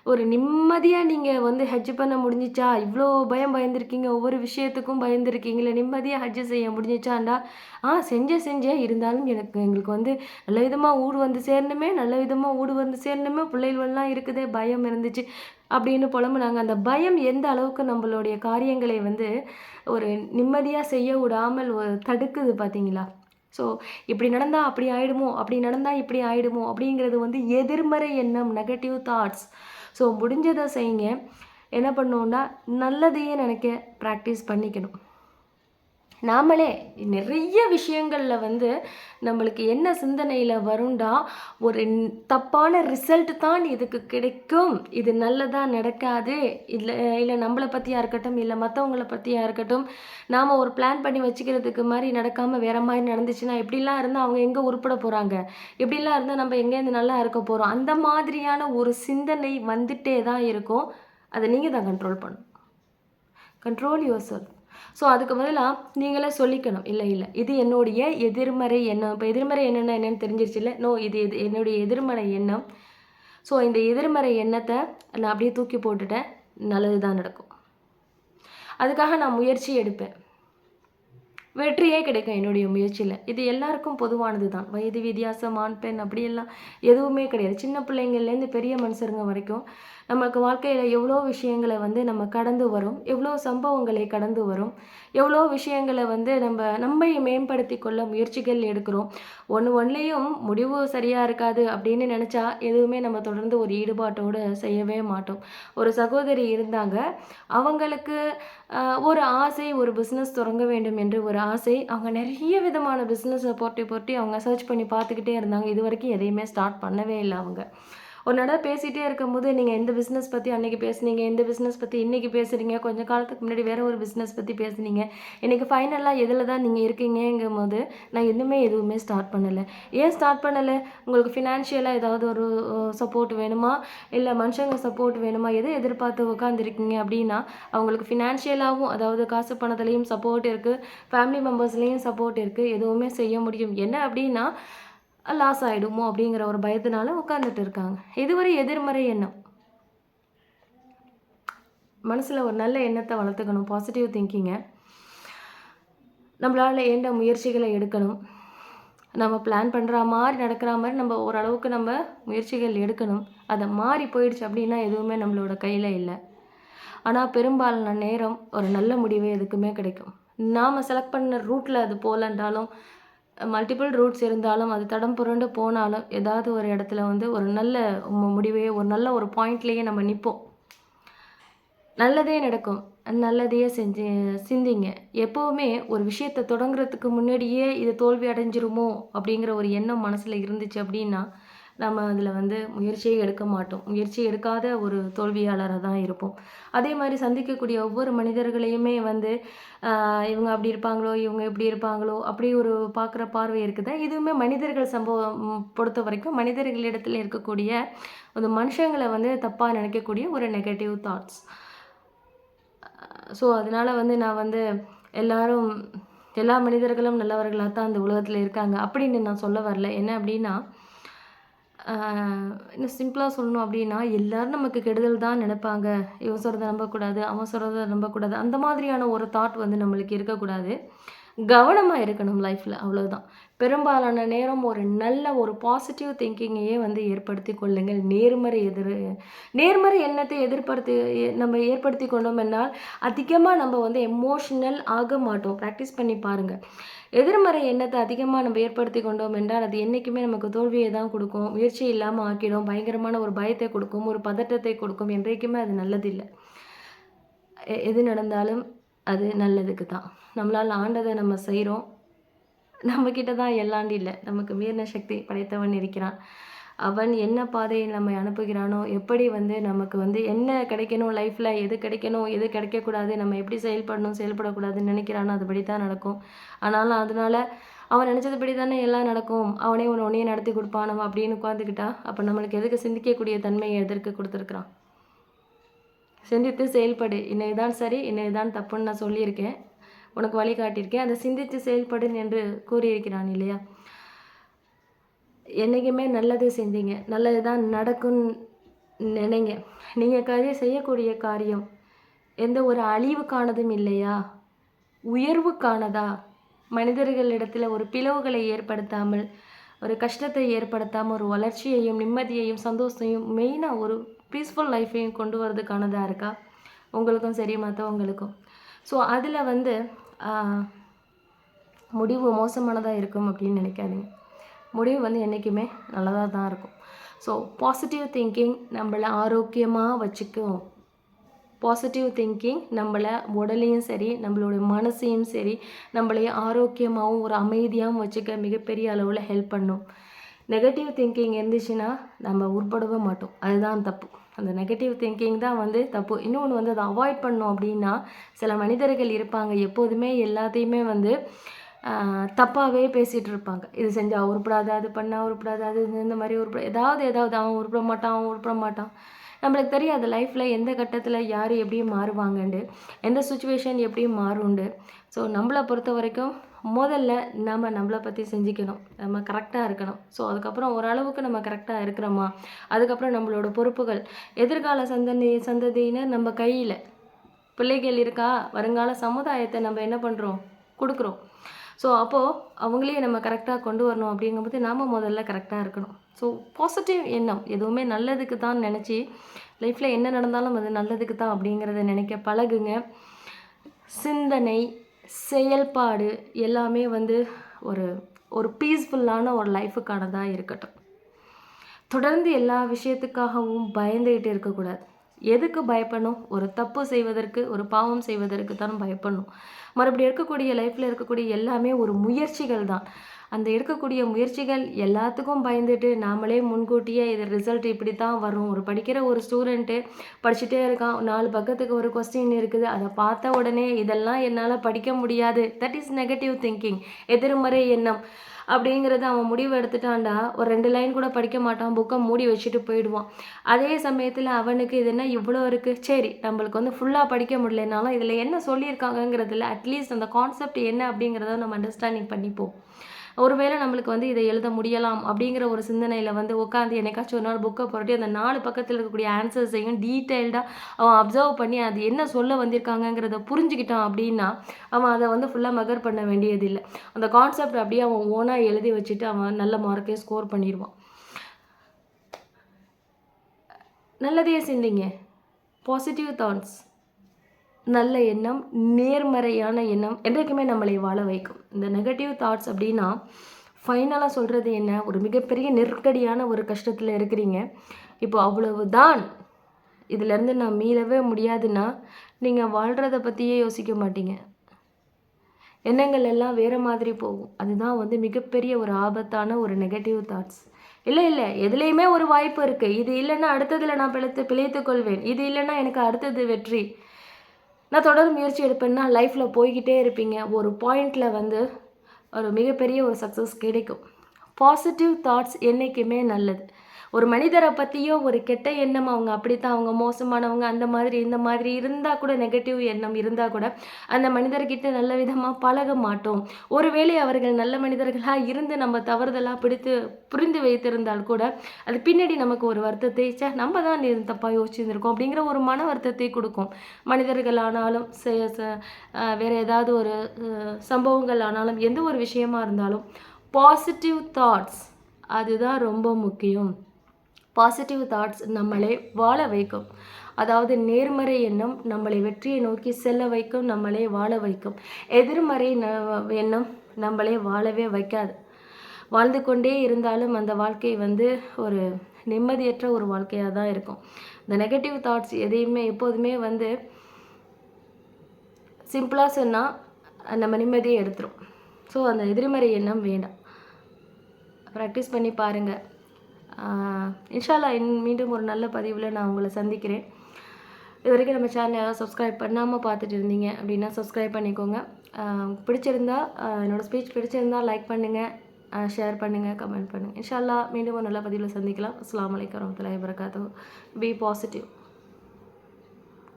ஒரு நிம்மதியாக நீங்கள் வந்து ஹஜ் பண்ண முடிஞ்சிச்சா? இவ்வளோ பயம் பயந்துருக்கீங்க. ஒவ்வொரு விஷயத்துக்கும் பயந்துருக்கீங்களே நிம்மதியாக ஹஜ் செய்ய முடிஞ்சிச்சாண்டா? ஆ செஞ்சேன் செஞ்சேன் இருந்தாலும் எனக்கு எங்களுக்கு வந்து நல்ல விதமாக ஊடு வந்து சேரணுமே. நல்ல விதமாக ஊடு வந்து சேரணுமே. பிள்ளைகள்லாம் இருக்குதே பயம் இருந்துச்சு அப்படின்னு புலம்புனாங்க. அந்த பயம் எந்த அளவுக்கு நம்மளுடைய காரியங்களை வந்து ஒரு நிம்மதியாக செய்ய விடாமல் தடுக்குது பார்த்தீங்களா ஸோ இப்படி நடந்தால் அப்படி ஆயிடுமோ? அப்படி நடந்தால் இப்படி ஆகிடுமோ அப்படிங்கிறது வந்து எதிர்மறை எண்ணம் நெகட்டிவ் தாட்ஸ் ஸோ முடிஞ்சதை செய்யுங்க. என்ன பண்ணுவோன்னா நல்லதையே நினைக்க ப்ராக்டிஸ் பண்ணிக்கணும். நாமளே நிறைய விஷயங்களில் வந்து நம்மளுக்கு என்ன சிந்தனையில் வருண்டா ஒரு தப்பான ரிசல்ட் தான் இதுக்கு கிடைக்கும். இது நல்லதாக நடக்காது. இல்லை இல்லை நம்மளை பற்றியாக இருக்கட்டும் இல்லை மற்றவங்கள பற்றியாக இருக்கட்டும் நாம் ஒரு பிளான் பண்ணி வச்சுக்கிறதுக்கு மாதிரி நடக்காமல் வேறு மாதிரி நடந்துச்சுன்னா இப்படிலாம் இருந்தால் அவங்க எங்கே உருப்பட போகிறாங்க இப்படிலாம் இருந்தால் நம்ம எங்கேருந்து நல்லா இருக்க போகிறோம் அந்த மாதிரியான ஒரு சிந்தனை வந்துட்டே தான் இருக்கும். அதை நீங்கள் தான் கண்ட்ரோல் பண்ணும் கண்ட்ரோல் யுவர் செல்ஃப் ஸோ அதுக்கு பதிலாக நீங்களே சொல்லிக்கணும். இல்லை இல்லை. இது என்னுடைய எதிர்மறை எண்ணம். இப்போ எதிர்மறை எண்ணம்னா என்னன்னு தெரிஞ்சிருச்சுல்ல? நோ இது இது என்னுடைய எதிர்மறை எண்ணம். ஸோ இந்த எதிர்மறை எண்ணத்தை நான் அப்படியே தூக்கி போட்டுட்டேன். நல்லது தான் நடக்கும். அதுக்காக நான் முயற்சி எடுப்பேன். வெற்றியே கிடைக்கும் என்னுடைய முயற்சியில். இது எல்லாருக்கும் பொதுவானது தான் வயது வித்தியாசம் ஆண் பெண் அப்படியெல்லாம் எதுவுமே கிடையாது. சின்ன பிள்ளைங்கள்லேருந்து பெரிய மனுஷருங்க வரைக்கும் நமக்கு வாழ்க்கையில் எவ்வளோ விஷயங்களை வந்து நம்ம கடந்து வரும் எவ்வளோ சம்பவங்களை கடந்து வரும் எவ்வளோ விஷயங்களை வந்து நம்ம நம்மை மேம்படுத்தி கொள்ள முயற்சிகள் எடுக்கிறோம். ஒன்று ஒன்றுலேயும் முடிவு சரியாக இருக்காது அப்படின்னு நினச்சா எதுவுமே நம்ம தொடர்ந்து ஒரு ஈடுபாட்டோடு செய்யவே மாட்டோம். ஒரு சகோதரி இருந்தாங்க. அவங்களுக்கு ஒரு ஆசை ஒரு பிஸ்னஸ் தொடங்க வேண்டும் என்று ஒரு ஆசை. அவங்க நிறைய விதமான பிஸ்னஸை போட்டி போட்டி அவங்க சர்ச் பண்ணி பார்த்துக்கிட்டே இருந்தாங்க. இது வரைக்கும் எதையுமே ஸ்டார்ட் பண்ணவே இல்லை அவங்க. ஒரு நட பேசிகிட்டே இருக்கும்போது நீங்கள் எந்த பிஸ்னஸ் பற்றி அன்றைக்கி பேசுனீங்க? எந்த பிஸ்னஸ் பற்றி இன்றைக்கி பேசுகிறீங்க கொஞ்சம் காலத்துக்கு முன்னாடி வேறு ஒரு பிஸ்னஸ் பற்றி பேசுனீங்க. இன்றைக்கி ஃபைனலாக எதில் தான் நீங்கள் இருக்கீங்கங்கும் போது நான் இன்னுமே எதுவுமே ஸ்டார்ட் பண்ணலை. ஏன் ஸ்டார்ட் பண்ணலை? உங்களுக்கு ஃபினான்ஷியலாக ஏதாவது ஒரு சப்போர்ட் வேணுமா? இல்லை மனுஷங்க சப்போர்ட் வேணுமா? எதை எதிர்பார்த்து உட்காந்துருக்கீங்க அப்படின்னா அவங்களுக்கு ஃபினான்ஷியலாகவும் அதாவது காசு பணத்துலேயும் சப்போர்ட் இருக்குது ஃபேமிலி மெம்பர்ஸ்லேயும் சப்போர்ட் இருக்குது எதுவுமே செய்ய முடியும். என்ன அப்படின்னா லாஸ் ஆகிடுமோ அப்படிங்கிற ஒரு பயத்தினால உட்காந்துட்டு இருக்காங்க. இதுவரை எதிர்மறை எண்ணம். மனசில் ஒரு நல்ல எண்ணத்தை வளர்த்துக்கணும் பாசிட்டிவ் திங்கிங்கை நம்மளால் ஏண்ட முயற்சிகளை எடுக்கணும். நம்ம பிளான் பண்ணுற மாதிரி நடக்கிற மாதிரி நம்ம ஓரளவுக்கு நம்ம முயற்சிகள் எடுக்கணும். அதை மாறி போயிடுச்சு அப்படின்னா எதுவுமே நம்மளோட கையில் இல்லை. ஆனால் பெரும்பாலான நேரம் ஒரு நல்ல முடிவே எதுக்குமே கிடைக்கும். நாம் செலக்ட் பண்ண ரூட்டில் அது போகலன்றாலும் மல்டிபிள் ரூட்ஸ் இருந்தாலும் அது தடம் புரண்டு போனாலும் ஏதாவது ஒரு இடத்துல வந்து ஒரு நல்ல முடிவையே ஒரு நல்ல ஒரு பாயிண்ட்லேயே நம்ம நிற்போம் நல்லதே நடக்கும். நல்லதையே செஞ்சு சிந்திங்க. எப்போவுமே ஒரு விஷயத்தை தொடங்குறதுக்கு முன்னாடியே இது தோல்வி அடைஞ்சிருமோ அப்படிங்கிற ஒரு எண்ணம் மனசில் இருந்துச்சு அப்படின்னா நம்ம அதில் வந்து முயற்சியே எடுக்க மாட்டோம். முயற்சி எடுக்காத ஒரு தோல்வியாளராக தான் இருப்போம். அதே மாதிரி சந்திக்கக்கூடிய ஒவ்வொரு மனிதர்களையுமே வந்து இவங்க அப்படி இருப்பாங்களோ இவங்க இப்படி இருப்பாங்களோ அப்படி ஒரு பார்க்குற பார்வை இருக்குது? இதுவுமே மனிதர்கள் சம்பவம் பொறுத்த வரைக்கும் மனிதர்களிடத்தில் இருக்கக்கூடிய அந்த மனுஷங்களை வந்து தப்பாக நினைக்கக்கூடிய ஒரு நெகட்டிவ் தாட்ஸ் ஸோ அதனால் வந்து நான் வந்து எல்லாரும் எல்லா மனிதர்களும் நல்லவர்களாக தான் அந்த உலகத்தில் இருக்காங்க அப்படின்னு நான் சொல்ல வரல. என்ன அப்படின்னா இன்னும் சிம்பிளாக சொல்லணும் அப்படின்னா எல்லோரும் நமக்கு கெடுதல் தான் நினைப்பாங்க. இவன் சொல்கிறத நம்பக்கூடாது அவன் சொல்கிறத நம்பக்கூடாது. அந்த மாதிரியான ஒரு தாட் வந்து நம்மளுக்கு இருக்கக்கூடாது. கவனமாக இருக்கணும் லைஃப்பில் அவ்வளோதான் பெரும்பாலான நேரம் ஒரு நல்ல ஒரு பாசிட்டிவ் திங்கிங்கையே வந்து ஏற்படுத்தி கொள்ளுங்கள். நேர்மறை எதிர் நேர்மறை எண்ணத்தை எதிர்படுத்தி நம்ம ஏற்படுத்தி கொண்டோம் என்னால் அதிகமாக நம்ம வந்து எமோஷனல் ஆக மாட்டோம். ப்ராக்டிஸ் பண்ணி பாருங்கள் எதிர்மறை எண்ணத்தை அதிகமாக நம்ம ஏற்படுத்தி கொண்டோம் என்றால் அது என்றைக்குமே நமக்கு தோல்வியை தான் கொடுக்கும். முயற்சி இல்லாமல் ஆக்கிடும். பயங்கரமான ஒரு பயத்தை கொடுக்கும். ஒரு பதட்டத்தை கொடுக்கும். என்றைக்குமே அது நல்லதில்லை. எ- எது நடந்தாலும் அது நல்லதுக்கு தான் நம்மளால் ஆண்டதை நம்ம செய்கிறோம் நம்மக்கிட்ட தான் எல்லாண்டு இல்லை. நமக்கு மீறின சக்தி படைத்தவன் இருக்கிறான். அவன் என்ன பாதையை நம்மை அனுப்புகிறானோ எப்படி வந்து நமக்கு வந்து என்ன கிடைக்கணும் லைஃப்பில் எது கிடைக்கணும் எது கிடைக்கக்கூடாது நம்ம எப்படி செயல்படணும் செயல்படக்கூடாதுன்னு நினைக்கிறானோ அதுபடி தான் நடக்கும். ஆனாலும் அதனால அவன் நினச்சதுபடி தானே எல்லாம் நடக்கும். அவனே ஒன்று உன்னையே நடத்தி கொடுப்பான் நம்ம அப்படின்னு உட்காந்துக்கிட்டா அப்போ நம்மளுக்கு எதுக்கு சிந்திக்கக்கூடிய தன்மையை எதற்கு கொடுத்துருக்குறான்? சிந்தித்து செயல்படு. இன்னைக்கு தான் சரி இன்னைக்கு தான் தப்புன்னு நான் சொல்லியிருக்கேன். உனக்கு வழிகாட்டியிருக்கேன். அதை சிந்தித்து செயல்படு என்று கூறியிருக்கிறான் இல்லையா? என்றைக்குமே நல்லது செஞ்சீங்க. நல்லது தான் நடக்கும்னு நினைங்க. நீங்கள் கதை செய்யக்கூடிய காரியம் எந்த ஒரு அழிவுக்கானதும் இல்லையா? உயர்வுக்கானதா மனிதர்களிடத்தில் ஒரு பிளவுகளை ஏற்படுத்தாமல் ஒரு கஷ்டத்தை ஏற்படுத்தாமல் ஒரு வளர்ச்சியையும் நிம்மதியையும் சந்தோஷத்தையும் மெயினாக ஒரு பீஸ்ஃபுல் லைஃப்பையும் கொண்டு வரதுக்கானதாக இருக்கா? உங்களுக்கும் சரி மற்றவங்களுக்கும் ஸோ அதில் வந்து முடிவு மோசமானதாக இருக்கும் அப்படின்னு நினைக்காதீங்க. முடிவு வந்து என்றைக்குமே நல்லதாக தான் இருக்கும். ஸோ பாசிட்டிவ் திங்கிங் நம்மளை ஆரோக்கியமாக வச்சுக்கும். பாசிட்டிவ் திங்கிங் நம்மளை உடலையும் சரி நம்மளுடைய மனசையும் சரி நம்மளைய ஆரோக்கியமாகவும் ஒரு அமைதியாகவும் வச்சுக்க மிகப்பெரிய அளவில் ஹெல்ப் பண்ணும். நெகட்டிவ் திங்கிங் இருந்துச்சுன்னா நம்ம உட்படவே மாட்டோம். அதுதான் தப்பு. அந்த நெகட்டிவ் திங்கிங் தான் வந்து தப்பு. இன்னொன்று வந்து அதை அவாய்ட் பண்ணோம் அப்படின்னா சில மனிதர்கள் இருப்பாங்க. எப்போதுமே எல்லாத்தையுமே வந்து தப்பாகவே பேசிகிட்டு இருப்பாங்க இது செஞ்சால் உருப்படாத அது பண்ணால் உருப்படாத அது இது இந்த மாதிரி உருப்பட ஏதாவது ஏதாவது அவன் உருப்பிட மாட்டான் அவன் உருப்பிட மாட்டான். நம்மளுக்கு தெரியாது லைஃப்பில் எந்த கட்டத்தில் யார் எப்படி மாறுவாங்கண்டு எந்த சுச்சுவேஷன் எப்படி மாறுண்டு ஸோ நம்மளை பொறுத்த வரைக்கும் முதல்ல நம்ம நம்மளை பற்றி செஞ்சுக்கணும். நம்ம கரெக்டாக இருக்கணும். ஸோ அதுக்கப்புறம் ஓரளவுக்கு நம்ம கரெக்டாக இருக்கிறோமா? அதுக்கப்புறம் நம்மளோட பொறுப்புகள். எதிர்கால சந்ததி சந்ததியினர் நம்ம கையில். பிள்ளைகள் இருக்கா? வருங்கால சமுதாயத்தை நம்ம என்ன பண்ணுறோம் கொடுக்குறோம். ஸோ அப்போது அவங்களையும் நம்ம கரெக்டாக கொண்டு வரணும் அப்படிங்கும்போது நாம் முதல்ல கரெக்டாக இருக்கணும். ஸோ பாசிட்டிவ் எண்ணம் எதுவுமே நல்லதுக்கு தான் நினச்சி லைஃப்பில் என்ன நடந்தாலும் அது நல்லதுக்கு தான் அப்படிங்கிறத நினைக்க பழகுங்க. சிந்தனை செயல்பாடு எல்லாமே வந்து ஒரு ஒரு பீஸ்ஃபுல்லான ஒரு லைஃபுக்கானதாக இருக்கட்டும். தொடர்ந்து எல்லா விஷயத்துக்காகவும் பயந்துகிட்டு இருக்கக்கூடாது. எதுக்கு பயப்படணும்? ஒரு தப்பு செய்வதற்கு ஒரு பாவம் செய்வதற்கு தான் பயப்படணும். மறுபடியும் இருக்கக்கூடிய லைஃப்பில் இருக்கக்கூடிய எல்லாமே ஒரு முயற்சிகள் தான். அந்த எடுக்கக்கூடிய முயற்சிகள் எல்லாத்துக்கும் பயந்துட்டு நாமளே முன்கூட்டியே இது ரிசல்ட் இப்படி தான் வரும். ஒரு படிக்கிற ஒரு ஸ்டூடெண்ட்டு படிச்சுட்டே இருக்கான். நாலு பக்கத்துக்கு ஒரு கொஸ்டின் இருக்குது. அதை பார்த்த உடனே இதெல்லாம் என்னால் படிக்க முடியாது. தட் இஸ் நெகட்டிவ் திங்கிங் எதிர்மறை எண்ணம். அப்படிங்கிறத அவன் முடிவு எடுத்துட்டான்டா. ஒரு ரெண்டு லைன் கூட படிக்க மாட்டான். புக்கை மூடி வச்சுட்டு போயிடுவான். அதே சமயத்தில் அவனுக்கு இது என்ன இவ்வளோ இருக்குது சரி நம்மளுக்கு வந்து ஃபுல்லாக படிக்க முடியலனாலும் இதில் என்ன சொல்லியிருக்காங்கங்கிறதுல அட்லீஸ்ட் அந்த கான்செப்ட் என்ன அப்படிங்கிறத நம்ம அண்டர்ஸ்டாண்டிங் பண்ணிப்போம். ஒருவேளை நம்மளுக்கு வந்து இதை எழுத முடியலாம் அப்படிங்கிற ஒரு சிந்தனையில் வந்து உட்காந்து என்னைக்காச்சும் ஒரு நாள் புக்கை புரட்டி அந்த நாலு பக்கத்தில் இருக்கக்கூடிய ஆன்சர்ஸையும் டீட்டெயில்டாக அவன் அப்சர்வ் பண்ணி அது என்ன சொல்ல வந்திருக்காங்கங்கிறத புரிஞ்சுக்கிட்டான் அப்படின்னா அவன் அதை வந்து ஃபுல்லாக மகர் பண்ண வேண்டியதில்லை. அந்த கான்செப்ட் அப்படியே அவன் ஓனாக எழுதி வச்சுட்டு அவன் நல்ல மார்க்கே ஸ்கோர் பண்ணிடுவான். நல்லதையே சிந்திங்க. பாசிட்டிவ் தாட்ஸ் நல்ல எண்ணம் நேர்மறையான எண்ணம் என்றைக்குமே நம்மளை வாழ வைக்கும். இந்த நெகட்டிவ் தாட்ஸ் அப்படின்னா ஃபைனலாக சொல்கிறது என்ன? ஒரு மிகப்பெரிய நெருக்கடியான ஒரு கஷ்டத்தில் இருக்கிறீங்க. இப்போ அவ்வளவுதான். இதிலேருந்து நான் மீளவே முடியாதுன்னா நீங்கள் வாழ்கிறத பற்றியே யோசிக்க மாட்டீங்க. எண்ணங்கள் எல்லாம் வேறு மாதிரி போகும். அதுதான் வந்து மிகப்பெரிய ஒரு ஆபத்தான ஒரு நெகட்டிவ் தாட்ஸ் இல்லை இல்லை. எதுலேயுமே ஒரு வாய்ப்பு இருக்குது இது இல்லைன்னா அடுத்ததில் நான் பிழைத்து பிழைத்து கொள்வேன். இது இல்லைன்னா எனக்கு அடுத்தது வெற்றி. நான் தொடர் முயற்சி எடுப்பேன்னா லைஃப்பில் போய்கிட்டே இருப்பீங்க. ஒரு பாயிண்டில் வந்து ஒரு மிகப்பெரிய ஒரு சக்ஸஸ் கிடைக்கும். பாசிட்டிவ் தாட்ஸ் என்றைக்குமே நல்லது. ஒரு மனிதரை பற்றியோ ஒரு கெட்ட எண்ணம் அவங்க அப்படித்தான் அவங்க மோசமானவங்க அந்த மாதிரி இந்த மாதிரி இருந்தால் கூட நெகட்டிவ் எண்ணம் இருந்தால் கூட அந்த மனிதர்கிட்ட நல்ல விதமாக பழக மாட்டோம். ஒருவேளை அவர்கள் நல்ல மனிதர்களாக இருந்து நம்ம தவறுதலாக பிடித்து புரிந்து வைத்திருந்தால் கூட அது பின்னாடி நமக்கு ஒரு வருத்தத்தை ச்சே நம்ம தான் இது தப்பாக யோசிச்சுருந்துருக்கோம் அப்படிங்கிற ஒரு மன வருத்தத்தை கொடுக்கும். மனிதர்கள் ஆனாலும் வேறு வேற ஏதாவது ஒரு சம்பவங்கள் ஆனாலும் எந்த ஒரு விஷயமா இருந்தாலும் பாசிட்டிவ் தாட்ஸ் அதுதான் ரொம்ப முக்கியம். பாசிட்டிவ் தாட்ஸ் நம்மளை வாழ வைக்கும். அதாவது நேர்மறை எண்ணம் நம்மளை வெற்றியை நோக்கி செல்ல வைக்கும் நம்மளை வாழ வைக்கும். எதிர்மறை எண்ணம் நம்மளை வாழவே வைக்காது. வாழ்ந்து கொண்டே இருந்தாலும் அந்த வாழ்க்கை வந்து ஒரு நிம்மதியற்ற ஒரு வாழ்க்கையாக தான் இருக்கும். இந்த நெகட்டிவ் தாட்ஸ் எதையுமே எப்போதுமே வந்து சிம்பிளாக சொன்னால் நம்ம நிம்மதியை எடுத்துரும். ஸோ அந்த எதிர்மறை எண்ணம் வேண்டாம். ப்ராக்டிஸ் பண்ணி பாருங்கள் இன்ஷால்லா இன் மீண்டும் ஒரு நல்ல பதிவில் நான் உங்களை சந்திக்கிறேன். இது வரைக்கும் நம்ம சேனல் யாராவது சப்ஸ்கிரைப் பண்ணாமல் பார்த்துட்டு இருந்தீங்க அப்படின்னா சப்ஸ்கிரைப் பண்ணிக்கோங்க. பிடிச்சிருந்தா என்னோடய ஸ்பீச் பிடிச்சிருந்தா லைக் பண்ணுங்கள் ஷேர் பண்ணுங்கள் கமெண்ட் பண்ணுங்கள் இன்ஷால்லா மீண்டும் ஒரு நல்ல பதிவில் சந்திக்கலாம். அஸ்லாம் வலைக்கம் வரமத்துல வரகாத்து பி பாசிட்டிவ்